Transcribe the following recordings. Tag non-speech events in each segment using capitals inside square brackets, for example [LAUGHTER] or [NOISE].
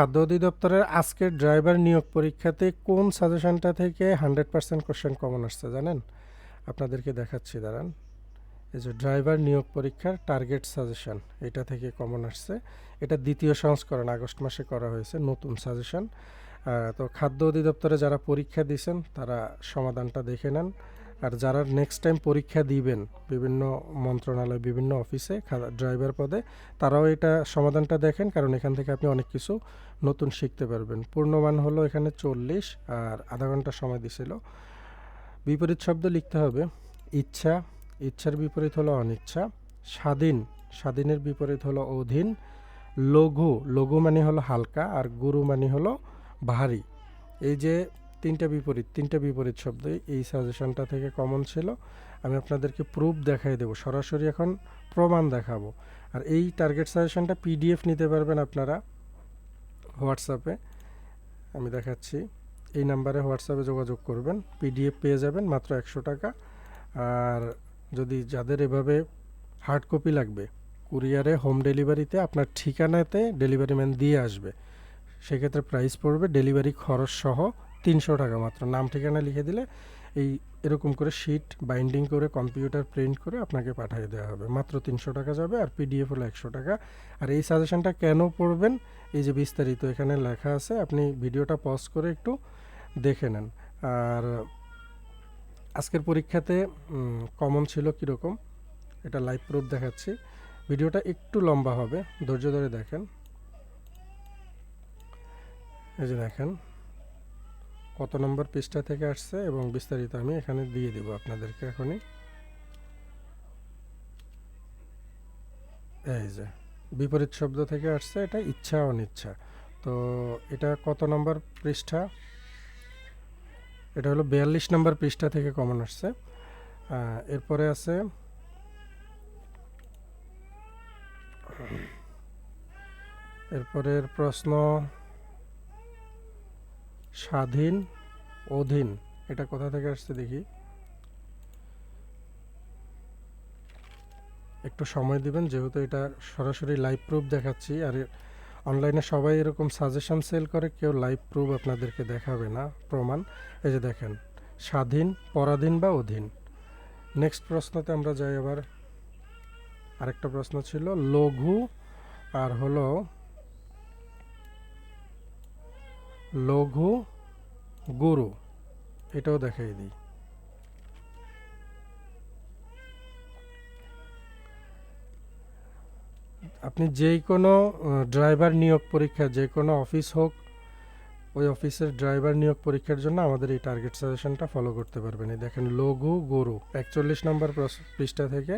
খাদ্য অধিদপ্তরের আজকের ড্রাইভার নিয়োগ পরীক্ষাতে কোন সাজেশনটা থেকে হান্ড্রেড পার্সেন্ট কোশ্চেন কমন আসছে জানেন? আপনাদেরকে দেখাচ্ছি, দাঁড়ান। এই যে ড্রাইভার নিয়োগ পরীক্ষার টার্গেট সাজেশন, এটা থেকে কমন আসছে। এটা দ্বিতীয় সংস্করণ, আগস্ট মাসে করা হয়েছে, নতুন সাজেশন। তো খাদ্য অধিদপ্তরে যারা পরীক্ষা দিয়েছেন, তারা সমাধানটা দেখে নেন। আর যারা নেক্সট টাইম পরীক্ষা দিবেন বিভিন্ন মন্ত্রণালয়, বিভিন্ন অফিসে ড্রাইভার পদে, তারাও এটা সমাধানটা দেখেন, কারণ এখান থেকে আপনি অনেক কিছু নতুন শিখতে পারবেন। পূর্ণমান হলো এখানে চল্লিশ, আর আধা ঘণ্টা সময় দিছিল। বিপরীত শব্দ লিখতে হবে, ইচ্ছা, ইচ্ছার বিপরীত হলো অনিচ্ছা, স্বাধীন, স্বাধীনের বিপরীত হলো অধীন, লঘু লঘু মানে হলো হালকা, আর গুরু মানে হলো ভারী। এই যে তিনটা বিপরীত তিনটা বিপরীত শব্দ এই সাজেশনটা থেকে কমন ছিল। আমি আপনাদেরকে প্রুফ দেখাই দেবো, সরাসরি এখন প্রমাণ দেখাবো। আর এই টার্গেট সাজেশনটা পিডিএফ নিতে পারবেন আপনারা হোয়াটসঅ্যাপে আমি দেখাচ্ছি, এই নাম্বারে হোয়াটসঅ্যাপে যোগাযোগ করবেন পিডিএফ পেয়ে যাবেন মাত্র একশো টাকা। আর যদি যাদের এভাবে হার্ড কপি লাগবে কুরিয়ারে হোম ডেলিভারিতে আপনার ঠিকানাতে ডেলিভারি ম্যান দিয়ে আসবে, সেক্ষেত্রে প্রাইস পড়বে ডেলিভারি খরচ সহ তিনশো টাকা মাত্র। নাম ঠিকানা লিখে দিলে এই এরকম করে শিট বাইন্ডিং করে কম্পিউটার প্রিন্ট করে আপনাকে পাঠিয়ে দেওয়া হবে। মাত্র তিনশো টাকা যাবে আর পিডিএফ হলো একশো টাকা। আর এই সাজেশনটা কেন পড়বেন? এই যে বিস্তারিত এখানে লেখা আছে, আপনি ভিডিওটা পজ করে একটু দেখে নেন। আর আজকের পরীক্ষাতে কমন ছিল কীরকম? এটা লাইভ প্রুফ দেখাচ্ছি। ভিডিওটা একটু লম্বা হবে, ধৈর্য ধরে দেখেন। এই যে দেখেন। কত নম্বর পৃষ্ঠা থেকে আসছে এবং বিস্তারিত আমি এখানে দিয়ে দিব আপনাদেরকে এখনই। এই যে, বিপরীত শব্দ থেকে আসছে, এটা ইচ্ছা অনিচ্ছা তো এটা কত নম্বর পৃষ্ঠা? এটা হলো বিয়াল্লিশ নম্বর পৃষ্ঠা থেকে কমন আসছে। এরপরে আছে, এরপরের প্রশ্ন, স্বাধীন অধীন। এটা কোথা থেকে আসছে দেখি। একটু সময় দিবেন, যেহেতু এটা সরাসরি লাইভ প্রুফ দেখাচ্ছি, আর অনলাইনে সবাই এরকম সাজেশন সেল করে, কেউ লাইভ প্রুফ আপনাদেরকে দেখাবে না, প্রমাণ। এই যে দেখেন, স্বাধীন, পরাধীন বা অধীন। নেক্সট প্রশ্নতে আমরা যাই আবার। আরেকটা প্রশ্ন ছিল, লঘু, আর হলো লঘু গুরু, এটাও দেখাই দিই। আপনি যে কোনো ড্রাইভার নিয়োগ পরীক্ষা, যে কোনো অফিস হোক, ওই অফিসের ড্রাইভার নিয়োগ পরীক্ষার জন্য আমাদের এই টার্গেট সাজেশনটা ফলো করতে পারবেন। এই দেখেন, লঘু গরু, একচল্লিশ নম্বর পৃষ্ঠা থেকে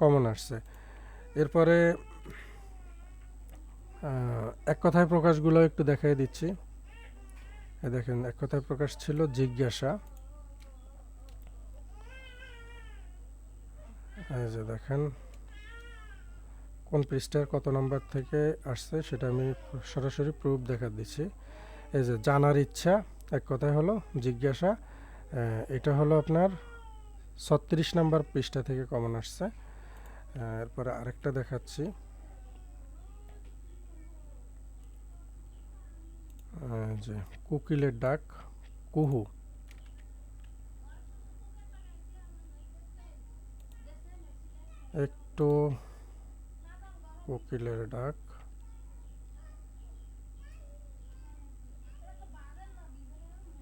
কমন আসছে। এরপরে এক কথায় প্রকাশগুলো একটু দেখাই দিচ্ছি। দেখেন, এক কথায় প্রকাশ ছিল জিজ্ঞাসা। এই যে দেখেন, কোন পৃষ্ঠার কত নম্বর থেকে আসছে সেটা আমি সরাসরি প্রুফ দেখা দিচ্ছি। এই যে জানার ইচ্ছা, এক কথায় হলো জিজ্ঞাসা। এটা হলো আপনার ছত্রিশ নম্বর পৃষ্ঠা থেকে কমন আসছে। এরপরে আরেকটা দেখাচ্ছি। যে কোকিলের ডাক কুহু। একটু কোকিলের ডাক।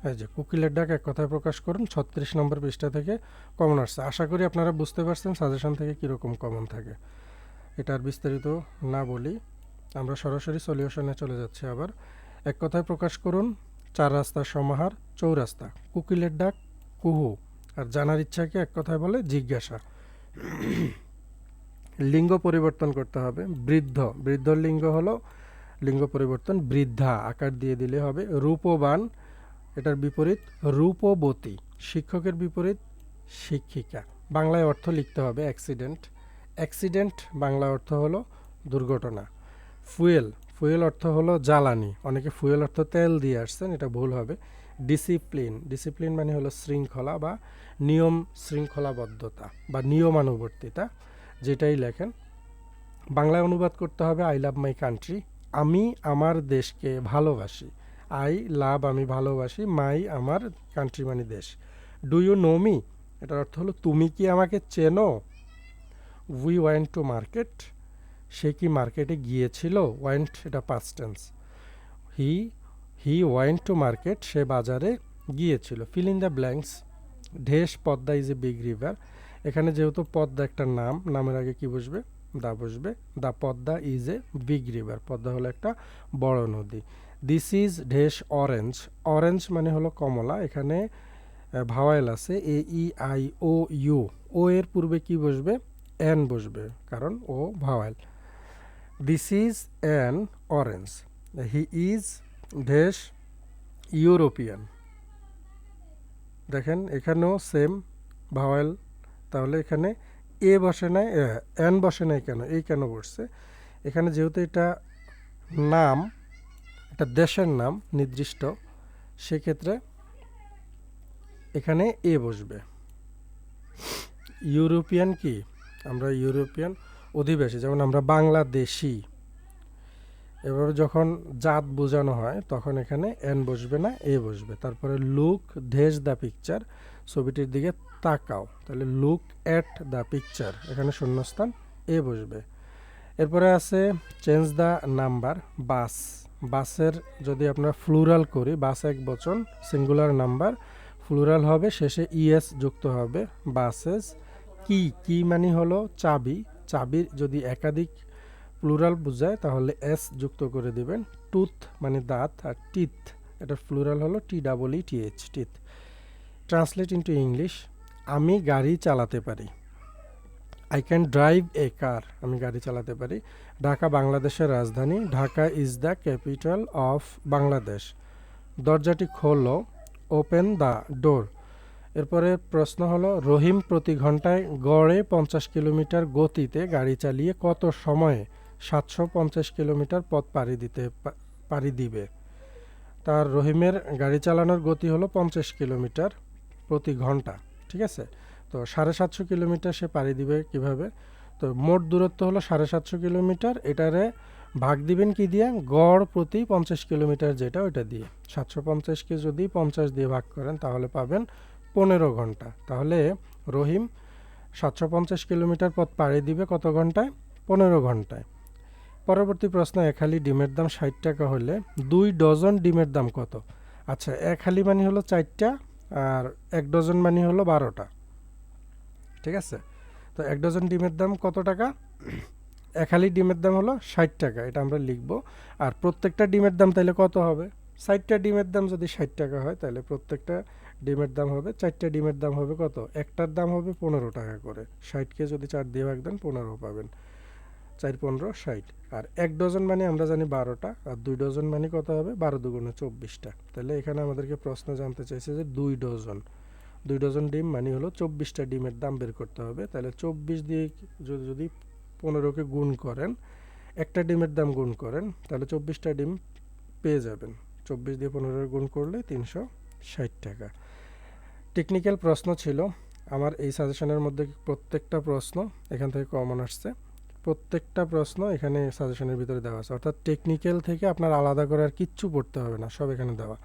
এই যে কোকিলের ডাক এক কথায় প্রকাশ করুন, ছত্রিশ নম্বর পৃষ্ঠা থেকে কমন আসছে আশা করি আপনারা বুঝতে পারছেন সাজেশন থেকে কীরকম কমন থাকে। এটার বিস্তারিত না বলি। আমরা সরাসরি সলিউশনে চলে যাচ্ছি আবার। এক কথায় প্রকাশ করুন, চার রাস্তার সমাহার, চৌরাস্তা। কুকিলের ডাক কুহু আর জানার ইচ্ছাকে এক কথায় বলে জিজ্ঞাসা। লিঙ্গ পরিবর্তন করতে হবে, বৃদ্ধ। বৃদ্ধর লিঙ্গ হলো লিঙ্গ পরিবর্তন, বৃদ্ধা। আকার দিয়ে দিলে হবে রূপবান। এটার বিপরীত রূপবতী। শিক্ষকের বিপরীত শিক্ষিকা। বাংলায় অর্থ লিখতে হবে, অ্যাক্সিডেন্ট। অ্যাক্সিডেন্ট বাংলা অর্থ হলো দুর্ঘটনা। ফুয়েল। ফুয়েল অর্থ হলো জ্বালানি। অনেকে ফুয়েল অর্থ তেল দিয়ে আসছেন, এটা ভুল হবে। ডিসিপ্লিন ডিসিপ্লিন মানে হলো শৃঙ্খলা বা নিয়ম শৃঙ্খলাবদ্ধতা বা নিয়মানুবর্তিতা, যেটাই লেখেন। বাংলায় অনুবাদ করতে হবে, আই লাভ মাই কান্ট্রি। আমি আমার দেশকে ভালোবাসি। আই লাভ আমি ভালোবাসি, মাই আমার কান্ট্রি মানে দেশ। ডু ইউ নো মি এটার অর্থ হলো, তুমি কি আমাকে চেনো? উই ওয়েন্ট টু মার্কেট সে কি মার্কেটে গিয়েছিল? ওয়েন্ট এটা past tense he he went to market সে বাজারে গিয়েছিল। Fill in the blanks dash Padma is a big river এখানে যেহেতু পদ্মা একটা নাম, নামের আগে কি বসবে? দা বসবে। The Padma is a big river Padma হলো একটা বড় নদী। This is dash orange orange মানে হলো কমলা। এখানে ভাওয়াইল আছে এ ই আই ও ইউ ও এর পূর্বে কি বসবে? এন বসবে। কারণ O vowel this is an orange he is dash European দেখেন, এখানেও সেম ভাওয়াইল তাহলে এখানে এ বসে নাই এন বসে নাই কেন? এই কেন বসছে? এখানে যেহেতু এটা নাম, এটা দেশের নাম, নির্দিষ্ট, সেক্ষেত্রে এখানে এ বসবে। ইউরোপিয়ান কি? আমরা ইউরোপিয়ান অধিবাসী যেমন আমরা বাংলাদেশি। এভাবে যখন জাত বোঝানো হয়, তখন এখানে এন বসবে না, এ বসবে। তারপরে লুক ধেস দ্য পিকচার ছবিটির দিকে তাকাও। তাহলে লুক অ্যাট দ্য পিকচার এখানে শূন্যস্থান, এ বসবে। এরপরে আছে চেঞ্জ দ্য নাম্বার বাস বাসের যদি আমরা ফ্লুরাল করি বাস এক বচন সিঙ্গুলার নাম্বার ফ্লুরাল হবে, শেষে ইএস যুক্ত হবে বাসেস কি কি মানে হলো? চাবি। চাবির যদি একাধিক প্লুরাল বোঝায়, তাহলে এস যুক্ত করে দিবেন। টুথ মানে দাঁত আর টিথ এটা ফ্লুরাল হলো T double E T H teeth translate into English আমি গাড়ি চালাতে পারি। I can drive a car আমি গাড়ি চালাতে পারি। ঢাকা, বাংলাদেশের রাজধানী, Dhaka is the capital of Bangladesh দরজাটি খোলো ওপেন দ্য ডোর এরপরে প্রশ্ন হলো, রহিম প্রতি ঘন্টায় গড়ে পঞ্চাশ কিলোমিটার গতিতে গাড়ি চালিয়ে কত সময়ে সাতশো পঞ্চাশ কিলোমিটার পথ পাড়ি দিতে পাড়ি দিবে? তার রহিমের গাড়ি চালানোর গতি হলো পঞ্চাশ কিলোমিটার প্রতি ঘণ্টা, ঠিক আছে? তো সাড়ে সাতশো কিলোমিটার সে পাড়ি দিবে কীভাবে? তো মোট দূরত্ব হলো সাড়ে সাতশো কিলোমিটার, এটারে ভাগ দিবেন কি দিয়ে? গড় প্রতি পঞ্চাশ কিলোমিটার যেটা, ওইটা দিয়ে। সাতশো পঞ্চাশকে যদি পঞ্চাশ দিয়ে ভাগ করেন, তাহলে পাবেন পনেরো ঘণ্টা। তাহলে রহিম সাতশো পঞ্চাশ কিলোমিটার পথ পাড়ি দিবে কত ঘন্টায়? পনেরো ঘন্টায়। পরবর্তী প্রশ্ন, এক হালি ডিমের দাম ষাট টাকা হলে দুই ডজন ডিমের দাম কত? আচ্ছা এক হালি মানে হলো চারটা আর এক ডজন মানে হলো বারোটা। ঠিক আছে? তো এক ডজন ডিমের দাম কত টাকা? এক হালি ডিমের দাম হলো ষাট টাকা, এটা আমরা লিখব। আর প্রত্যেকটা ডিমের দাম তাহলে কত হবে? ষাটটা ডিমের দাম যদি ষাট টাকা হয়, তাহলে প্রত্যেকটা ডিমের দাম হবে চারটে ডিমের দাম হবে কত? একটার দাম হবে পনেরো টাকা করে। ষাটকে যদি চার দিয়ে ভাগ দেন পনেরো পাবেন। চার, পনেরো, ষাট। আর এক ডজন মানে আমরা জানি বারোটা, আর দুই ডজন মানে কত হবে? বারো দুগুণে চব্বিশটা। তাহলে এখানে আমাদেরকে প্রশ্ন জানতে চাইছে যে দুই ডজন। দুই ডজন ডিম মানে হলো চব্বিশটা ডিমের দাম বের করতে হবে। তাহলে চব্বিশ দিয়ে যদি পনেরোকে গুণ করেন, একটা ডিমের দাম গুণ করেন, তাহলে চব্বিশটা ডিম পেয়ে যাবেন। চব্বিশ দিয়ে পনেরো গুণ করলে তিনশো ষাট টাকা। টেকনিক্যাল প্রশ্ন ছিল। আমার এই সাজেশনের মধ্যে প্রত্যেকটা প্রশ্ন এখান থেকে কমন আসছে। প্রত্যেকটা প্রশ্ন এখানে সাজেশনের ভিতরে দেওয়া আছে। অর্থাৎ টেকনিক্যাল থেকে আপনার আলাদা করে আর কিচ্ছু পড়তে হবে না, সব এখানে দেওয়া।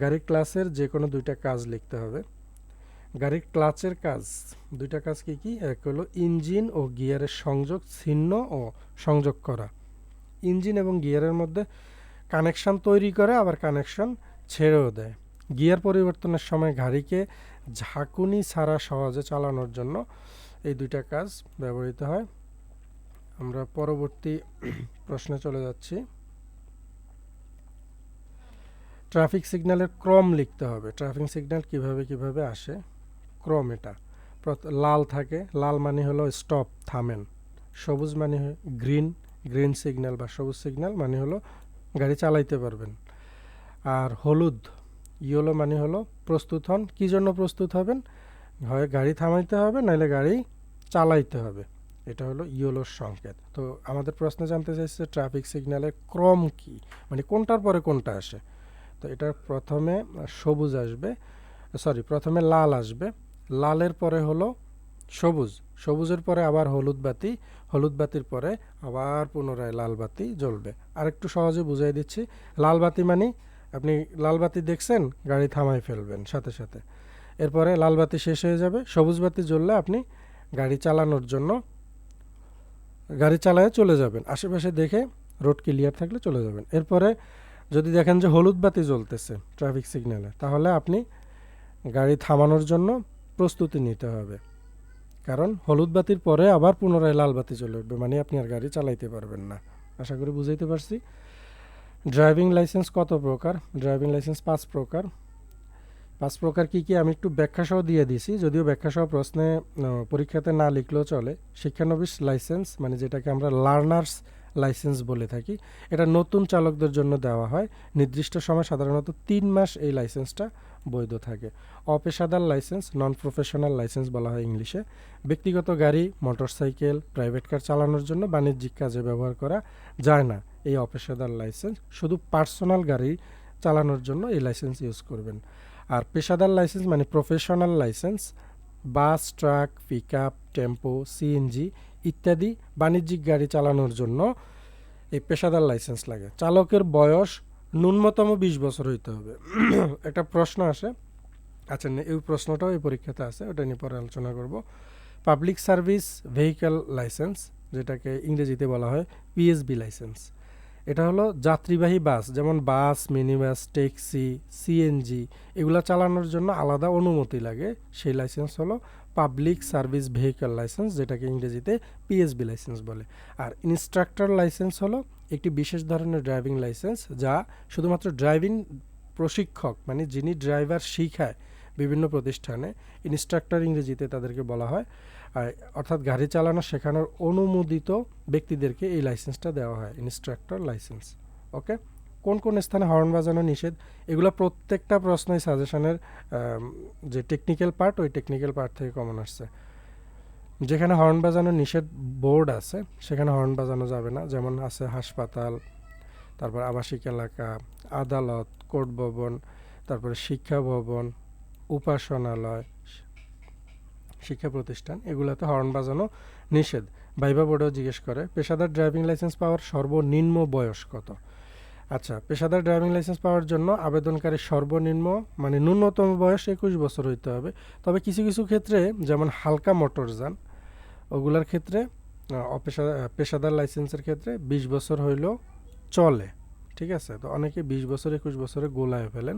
গাড়ির ক্লাসের যে কোনো দুইটা কাজ লিখতে হবে। গাড়ির ক্লাচের কাজ, দুইটা কাজ কি কি? এক হলো ইঞ্জিন ও গিয়ারের সংযোগ, ছিন্ন ও সংযোগ করা। ইঞ্জিন এবং গিয়ারের মধ্যে কানেকশন তৈরি করে, আবার কানেকশন ছেড়েও দেয়। গিয়ার পরিবর্তনের সময় গাড়িকে ঝাঁকুনি ছাড়া সহজে চালানোর জন্য এই দুইটা কাজ ব্যবহৃত হয়। আমরা পরবর্তী প্রশ্নে চলে যাচ্ছি। ট্রাফিক সিগন্যালের ক্রম লিখতে হবে। ট্রাফিক সিগন্যাল কীভাবে কীভাবে আসে? ক্রম এটা। লাল থাকে। লাল মানে হলো স্টপ, থামেন। সবুজ মানে গ্রিন। গ্রিন সিগন্যাল বা সবুজ সিগন্যাল মানে হলো গাড়ি চালাইতে পারবেন। আর হলুদ ইয়েলো মানে হলো প্রস্তুত হন। কী জন্য প্রস্তুত হবেন? হয় গাড়ি থামাইতে হবে নাহলে গাড়ি চালাইতে হবে। এটা হলো ইয়েলোর সংকেত। তো আমাদের প্রশ্ন জানতে চাইছে ট্রাফিক সিগন্যালের ক্রম কি? মানে কোনটার পরে কোনটা আসে? তো এটা প্রথমে সবুজ আসবে। সরি, প্রথমে লাল আসবে। লালের পরে হলো সবুজ। সবুজের পরে আবার হলুদ বাতি। হলুদ বাতির পরে আবার পুনরায় লাল বাতি জ্বলবে। আর একটু সহজে বুঝাই দিচ্ছি। লাল বাতি মানে আপনি লালবাতি দেখছেন, গাড়ি থামাই ফেলবেন সাথে সাথে। এরপরে লালবাতি শেষ হয়ে যাবে, সবুজ বাতি জ্বললে আপনি গাড়ি চালানোর জন্য গাড়ি চালায় চলে যাবেন। আশেপাশে দেখে রোড ক্লিয়ার থাকলে চলে যাবেন। এরপরে যদি দেখেন যে হলুদ বাতি জ্বলতেছে ট্রাফিক সিগন্যালে, তাহলে আপনি গাড়ি থামানোর জন্য প্রস্তুতি নিতে হবে। কারণ হলুদ বাতির পরে আবার পুনরায় লাল বাতি চলে উঠবে মানে আপনি আর গাড়ি চালাইতে পারবেন না। আশা করি বুঝাইতে পারছি। ড্রাইভিং লাইসেন্স কত প্রকার? ড্রাইভিং লাইসেন্স পাঁচ প্রকার। পাঁচ প্রকার কি কি? আমি একটু ব্যাখ্যা সহ দিয়ে দিছি। যদিও ব্যাখ্যা সহ প্রশ্নে পরীক্ষাতে না লিখলেও চলে। শিক্ষানবিশ লাইসেন্স মানে যেটাকে আমরা লার্নার্স লাইসেন্স বলে থাকি, এটা নতুন চালকদের জন্য দেওয়া হয়। নির্দিষ্ট সময় সাধারণত তিন মাস এই লাইসেন্সটা বৈধ থাকে। অপেশাদার লাইসেন্স নন প্রফেশনাল লাইসেন্স বলা হয় ইংলিশে। ব্যক্তিগত গাড়ি মোটরসাইকেল প্রাইভেট কার চালানোর জন্য বাণিজ্যিক কাজে ব্যবহার করা যায় না। এই অপেশাদার লাইসেন্স, শুধু পার্সোনাল গাড়ি চালানোর জন্য এই লাইসেন্স ইউজ করবেন। আর পেশাদার লাইসেন্স মানে professional license, bus, truck pick up tempo CNG ইত্যাদি বাণিজ্যিক গাড়ি চালানোর জন্য এই পেশাদার লাইসেন্স লাগে। চালকের বয়স ন্যূনতম বিশ বছর হইতে হবে। [CLEARS THROAT] একটা প্রশ্ন আসে। আচ্ছা এই প্রশ্নটাও এই পরীক্ষাতে আছে, ওটা নিয়ে পরে আলোচনা করব। পাবলিক সার্ভিস ভেহিক্যাল লাইসেন্স, যেটাকে ইংরেজিতে বলা হয় পিএসবি লাইসেন্স। এটা হলো যাত্রীবাহী বাস, যেমন bus mini bus taxi CNG এগুলো চালানোর জন্য আলাদা অনুমতি লাগে। সেই লাইসেন্স হলো পাবলিক সার্ভিস ভেহিক্যাল লাইসেন্স, যেটাকে ইংরেজিতে পিএসবি লাইসেন্স বলে। আর ইনস্ট্রাক্টর লাইসেন্স হলো একটি বিশেষ ধরনের ড্রাইভিং লাইসেন্স, যা শুধুমাত্র ড্রাইভিং প্রশিক্ষক মানে যিনি ড্রাইভার শিখায় বিভিন্ন প্রতিষ্ঠানে, ইনস্ট্রাক্টর ইংরেজিতে তাদেরকে বলা হয়। অর্থাৎ গাড়ি চালানো শেখানোর অনুমোদিত ব্যক্তিদেরকে এই লাইসেন্সটা দেওয়া হয় ইনস্ট্রাক্টর লাইসেন্স ওকে কোন কোন স্থানে হর্ন বাজানো নিষেধ? এগুলো প্রত্যেকটা প্রশ্নই সাজেশনের যে টেকনিক্যাল পার্ট ওই টেকনিক্যাল পার্ট থেকে কমন আসছে। যেখানে হর্ন বাজানো নিষেধ বোর্ড আছে, সেখানে হর্ন বাজানো যাবে না। যেমন আছে হাসপাতাল, তারপর আবাসিক এলাকা, আদালত, কোর্ট ভবন, তারপরে শিক্ষা ভবন, উপাসনালয় শিক্ষা প্রতিষ্ঠান এগুলোতে হর্ন বাজানো নিষেধ। ভাইবা বোর্ডেও জিজ্ঞেস করে, পেশাদার ড্রাইভিং লাইসেন্স পাওয়ার সর্বনিম্ন বয়স কত? আচ্ছা পেশাদার ড্রাইভিং লাইসেন্স পাওয়ার জন্য আবেদনকারী সর্বনিম্ন মানে ন্যূনতম বয়স একুশ বছর হইতে হবে। তবে কিছু কিছু ক্ষেত্রে, যেমন হালকা মোটরযান ওগুলার ক্ষেত্রে অপেশা, পেশাদার লাইসেন্সের ক্ষেত্রে বিশ বছর হইলেও চলে, ঠিক আছে? তো অনেকে বিশ বছর, একুশ বছরে গোলায় ফেলেন।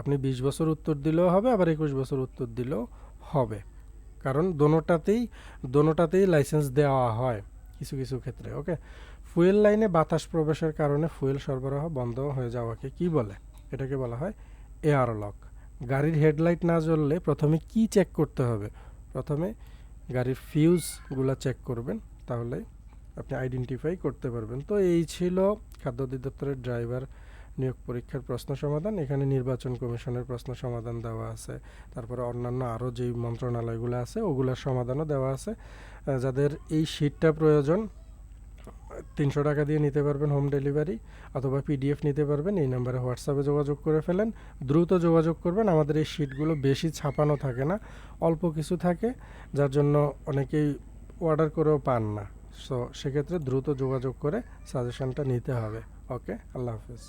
আপনি বিশ বছর উত্তর দিলেও হবে, আবার একুশ বছর উত্তর দিলেও হবে। কারণ দোনোটাতেই দোনোটাতেই লাইসেন্স দেওয়া হয় কিছু কিছু ক্ষেত্রে ওকে ফুয়েল লাইনে বাতাস প্রবেশের কারণে ফুয়েল সরবরাহ বন্ধ হয়ে যাওয়াকে কি বলে? এটাকে বলা হয় এয়ার লক গাড়ির হেডলাইট না জ্বললে প্রথমে কি চেক করতে হবে? প্রথমে গাড়ির ফিউজগুলো চেক করবেন, তাহলে আপনি আইডেন্টিফাই করতে পারবেন। তো এই ছিল খাদ্য অধিদপ্তরের ড্রাইভার নিয়োগ পরীক্ষার প্রশ্ন সমাধান, এখানে নির্বাচন কমিশনের প্রশ্ন সমাধান দেওয়া আছে। তারপরে অন্যান্য আরও যেই মন্ত্রণালয়গুলো আছে, ওগুলোর সমাধানও দেওয়া আছে। যাদের এই শীটটা প্রয়োজন, তিনশো টাকা দিয়ে নিতে পারবেন হোম ডেলিভারি অথবা পিডিএফ নিতে পারবেন, এই নাম্বারে হোয়াটসঅ্যাপে যোগাযোগ করে ফেলেন। দ্রুত যোগাযোগ করবেন, আমাদের এই শিটগুলো বেশি ছাপানো থাকে না, অল্প কিছু থাকে, যার জন্য অনেকেই অর্ডার করেও পান না। সো সেক্ষেত্রে দ্রুত যোগাযোগ করে সাজেশনটা নিতে হবে। ওকে আল্লাহ হাফিজ।